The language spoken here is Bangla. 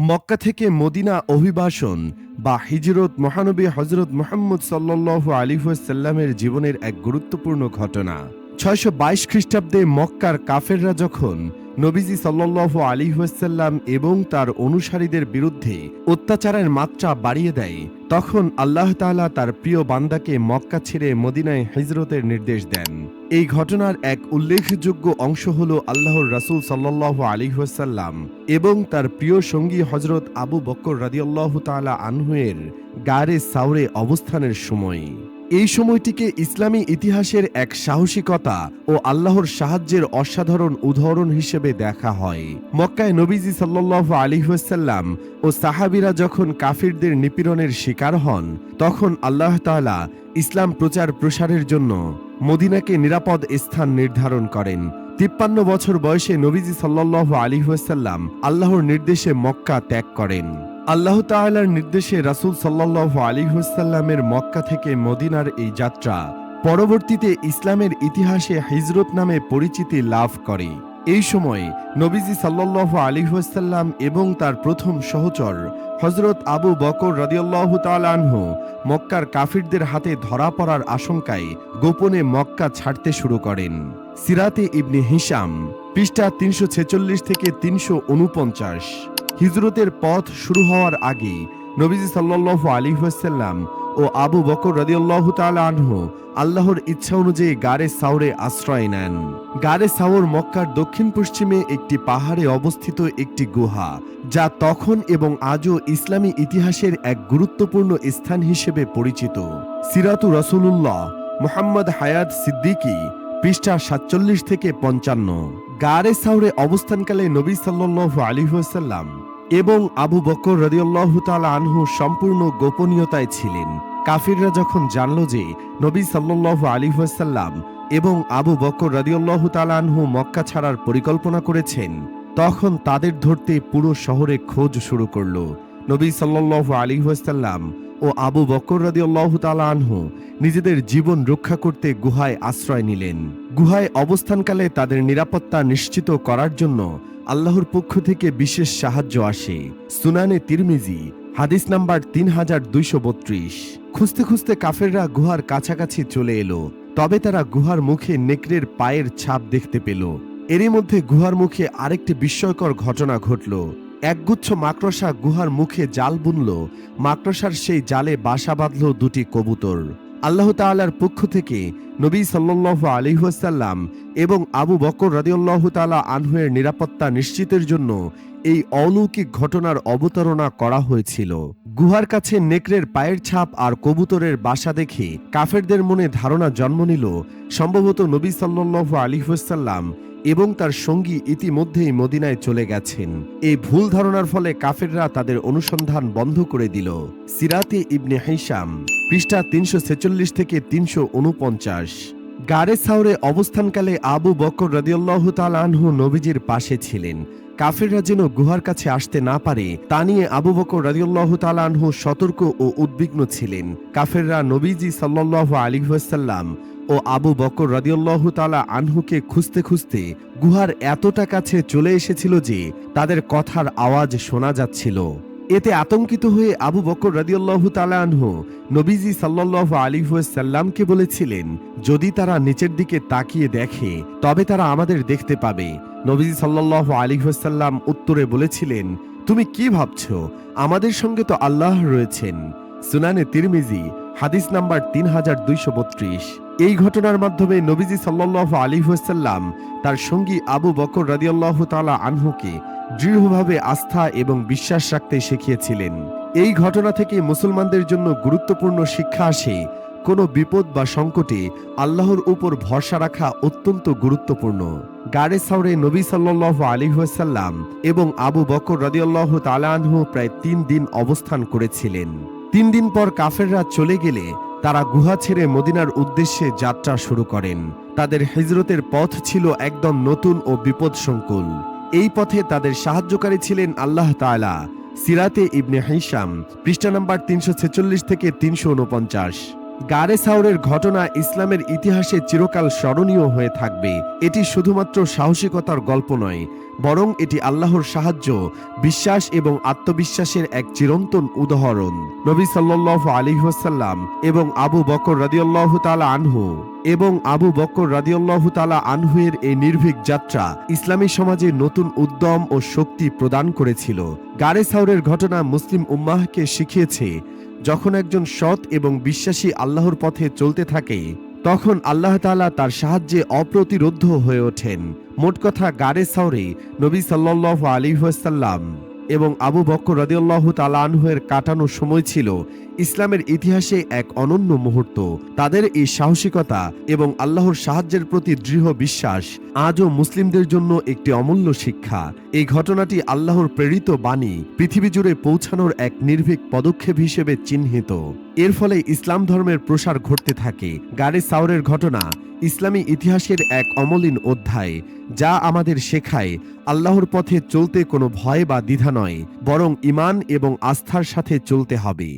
মক্কা থেকে মদিনা অভিবাসন বা হিজরত মহানবী হজরত মোহাম্মদ সাল্লু আলিহাসাল্লামের জীবনের এক গুরুত্বপূর্ণ ঘটনা। ছয়শো বাইশ খ্রিস্টাব্দে মক্কার কাফেররা যখন নবীজি সাল্লু আলিহাসাল্লাম এবং তার অনুসারীদের বিরুদ্ধে অত্যাচারের মাত্রা বাড়িয়ে দেয়। তখন আল্লাহ তাআলা তার প্রিয় বান্দাকে মক্কা ছেড়ে মদিনায় হিজরতের নির্দেশ দেন। এই ঘটনার এক উল্লেখযোগ্য অংশ হল আল্লাহর রাসূল সাল্লাহ আলিহাসাল্লাম এবং তার প্রিয় সঙ্গী হজরত আবু বক্কর রাদিয়াল্লাহ তাআলা আনহুয়ের গারে সাউরে অবস্থানের সময়। এই সময়টিকে ইসলামী ইতিহাসের এক সাহসিকতা ও আল্লাহর সাহায্যের অসাধারণ উদাহরণ হিসেবে দেখা হয়। মক্কায় নবীজি সাল্লাহ আলিহাসাল্লাম ও সাহাবিরা যখন কাফিরদের নিপীড়নের শিকার হন, তখন আল্লাহ তাআলা ইসলাম প্রচার প্রসারের জন্য মদিনাকে নিরাপদ স্থান নির্ধারণ করেন। তিপ্পান্ন বছর বয়সে নবীজি সাল্লাহ আলিহাসাল্লাম আল্লাহর নির্দেশে মক্কা ত্যাগ করেন। আল্লাহ তাআলার নির্দেশে রাসূল সাল্লাহ আলী হুসাল্লামের মক্কা থেকে মদিনার এই যাত্রা পরবর্তীতে ইসলামের ইতিহাসে হিজরত নামে পরিচিতি লাভ করে। এই সময় নবীজি সাল্লাহ আলিহাসাল্লাম এবং তার প্রথম সহচর হজরত আবু বকর রদিয়াল্লাহ তালানহু মক্কার কাফিরদের হাতে ধরা পড়ার আশঙ্কায় গোপনে মক্কা ছাড়তে শুরু করেন। সিরাতে ইবনে হিসাম পৃষ্ঠা তিনশো ছেচল্লিশ থেকে তিনশো উনপঞ্চাশ। হিজরতের পথ শুরু হওয়ার আগে নবীজি সাল্লাহ আলী ওয়াসাল্লাম ও আবু বকর রদিয়াল্লাহ তালা আনহু আল্লাহর ইচ্ছা অনুযায়ী গারে সাউরে আশ্রয় নেন। গারে সাউর মক্কার দক্ষিণ পশ্চিমে একটি পাহাড়ে অবস্থিত একটি গুহা, যা তখন এবং আজও ইসলামী ইতিহাসের এক গুরুত্বপূর্ণ স্থান হিসেবে পরিচিত। সিরাতু রসুলুল্লাহ মোহাম্মদ হায়াত সিদ্দিকী, পৃষ্ঠা সাতচল্লিশ থেকে পঞ্চান্ন। গারে সাউরে অবস্থানকালে নবী সাল্লাহ আলিহাসাল্লাম এবং আবু বকর রদিয়াল্লাহ তালা আনহু সম্পূর্ণ গোপনীয়তায় ছিলেন। কাফিররা যখন জানল যে নবী সাল্লাহ আলিহাসাল্লাম এবং আবু বকর রদিউল্লাহ আনহু মক্কা ছাড়ার পরিকল্পনা করেছেন, তখন তাদের ধরতে পুরো শহরে খোঁজ শুরু করল। নবী সাল্লাহ আলিহাসাল্লাম ও আবু বকর রাদি আনহু নিজেদের জীবন রক্ষা করতে গুহায় আশ্রয় নিলেন। গুহায় অবস্থানকালে তাদের নিরাপত্তা নিশ্চিত করার জন্য আল্লাহর পক্ষ থেকে বিশেষ সাহায্য আসে। সুনানে তিরমিজি, হাদিস নাম্বার তিন হাজার দুইশো বত্রিশ। খুঁজতে খুঁজতে কাফেররা গুহার কাছাকাছি চলে এলো, তবে তারা গুহার মুখে নেকড়ের পায়ের ছাপ দেখতে পেল। এরই মধ্যে গুহার মুখে আরেকটি বিস্ময়কর ঘটনা ঘটল। একগুচ্ছ মাকড়সা গুহার মুখে জাল বুনল। মাকড়সার সেই জালে বাসা বাঁধল দুটি কবুতর। আল্লাহ তাআলার পক্ষ থেকে নবী সাল্লাহ আলিহাসাল্লাম এবং আবু বকর রাদিউল্লাহ তালা আনহুয়ের নিরাপত্তা নিশ্চিতের জন্য এই অলৌকিক ঘটনার অবতারণা করা হয়েছিল। গুহার কাছে নেকড়ের পায়ের ছাপ আর কবুতরের বাসা দেখে কাফেরদের মনে ধারণা জন্ম নিল। সম্ভবত নবী সাল্লাহ আলিহাসাল্লাম এবং তার সঙ্গী ইতিমধ্যেই মদিনায় চলে গেছেন। এই ভুল ধারণার ফলে কাফেররা তাদের অনুসন্ধান বন্ধ করে দিল। সিরাতে ইবনে হিসাম পৃষ্ঠা তিনশো ছেচল্লিশ থেকে তিনশো উনপঞ্চাশ। গারে সাউরে অবস্থানকালে আবু বকর রদিয়াল্লাহ আনহু নবীজির পাশে ছিলেন। কাফেররা যেন গুহার কাছে আসতে না পারে, তা নিয়ে আবু বকর রাজিউল্লাহ আনহু সতর্ক ও উদ্বিগ্ন ছিলেন। কাফেররা নবীজি সাল্লাহ আলিহাসাল্লাম ও আবু বকর রাদিউল্লাহ তালা আনহুকে খুঁজতে খুঁজতে গুহার এতটা কাছে চলে এসেছিল যে তাদের কথার আওয়াজ শোনা যাচ্ছিল। এতে আতঙ্কিত হয়ে আবু বকর রাদিউল্লাহ তালা আনহু নবীজি সাল্লাহ আলিহাসাল্লামকে বলেছিলেন, যদি তারা নিচের দিকে তাকিয়ে দেখে, তবে তারা আমাদের দেখতে পাবে। নবীজি সাল্লাহ আলিহাসাল্লাম উত্তরে বলেছিলেন, তুমি কি ভাবছ? আমাদের সঙ্গে তো আল্লাহ রয়েছেন। সুনানে তিরমিজি হাদিস নাম্বার তিন হাজার দুইশো বত্রিশ। এই ঘটনার মাধ্যমে নবীজি সাল্লাহ আলী হুসাল্লাম তার সঙ্গী আবু বকর রাদিয়াল্লাহ তালা আনহুকে দৃঢ়ভাবে আস্থা এবং বিশ্বাস রাখতে শিখিয়েছিলেন। এই ঘটনা থেকে মুসলমানদের জন্য গুরুত্বপূর্ণ শিক্ষা আসে, কোনো বিপদ বা সংকটে আল্লাহর উপর ভরসা রাখা অত্যন্ত গুরুত্বপূর্ণ। গাড়ে সাউরে নবী সাল্লাহ আলী হুসাল্লাম এবং আবু বকর রদিয়াল্লাহ তালানহু প্রায় তিন দিন অবস্থান করেছিলেন। তিন দিন পর কাফেররা চলে গেলে তারা গুহা ছেড়ে মদিনার উদ্দেশ্যে যাত্রা শুরু করেন। তাদের হিজরতের পথ ছিল একদম নতুন ও বিপদসংকুল। এই পথে তাদের সাহায্যকারী ছিলেন আল্লাহ তালা সিরাতে ইবনে হাইসাম পৃষ্ঠা নম্বর তিনশো ছেচল্লিশ থেকে তিনশো উনপঞ্চাশ। গারে সাউরের ঘটনা ইসলামের ইতিহাসে চিরকাল স্মরণীয় হয়ে থাকবে। এটি শুধুমাত্র সাহসিকতার গল্প নয়, বরং এটি আল্লাহর সাহায্য, বিশ্বাস এবং আত্মবিশ্বাসের এক চিরন্তন উদাহরণ। নবী সাল্লাহ আলী ওয়াসাল্লাম এবং আবু বকর রাদিয়াল্লাহ তালা আনহু এবং আবু বকর রাদিয়াল্লাহ তালা আনহুয়ের এই নির্ভীক যাত্রা ইসলামী সমাজে নতুন উদ্যম ও শক্তি প্রদান করেছিল। গারে সাউরের ঘটনা মুসলিম উম্মাহকে শিখিয়েছে যখন একজন সৎ এবং বিশ্বাসী আল্লাহর পথে চলতে থাকে, তখন আল্লাহ তালা তার সাহায্যে অপ্রতিরোধ্য হয়ে ওঠেন। মোট কথা গাড়ে সাউরে নবী সাল্লাহ আলী ওয়াসাল্লাম এবং আবু বক্কর রদিউল্লাহ তালানহের কাটানো সময় ছিল ইসলামের ইতিহাসে এক অনন্য মুহূর্ত। তাদের এই সাহসিকতা এবং আল্লাহর সাহায্যের প্রতি দৃঢ় বিশ্বাস আজও মুসলিমদের জন্য একটি অমূল্য শিক্ষা। এই ঘটনাটি আল্লাহর প্রেরিত বাণী পৃথিবী জুড়ে পৌঁছানোর এক নির্ভীক পদক্ষেপ হিসেবে চিহ্নিত। এর ফলে ইসলাম ধর্মের প্রসার ঘটতে থাকে। গাড়ি সাউরের ঘটনা ইসলামী ইতিহাসের এক অমলিন অধ্যায়, যা আমাদের শেখায় আল্লাহর পথে চলতে কোনো ভয় বা দ্বিধা নয়, বরং ইমান এবং আস্থার সাথে চলতে হবে।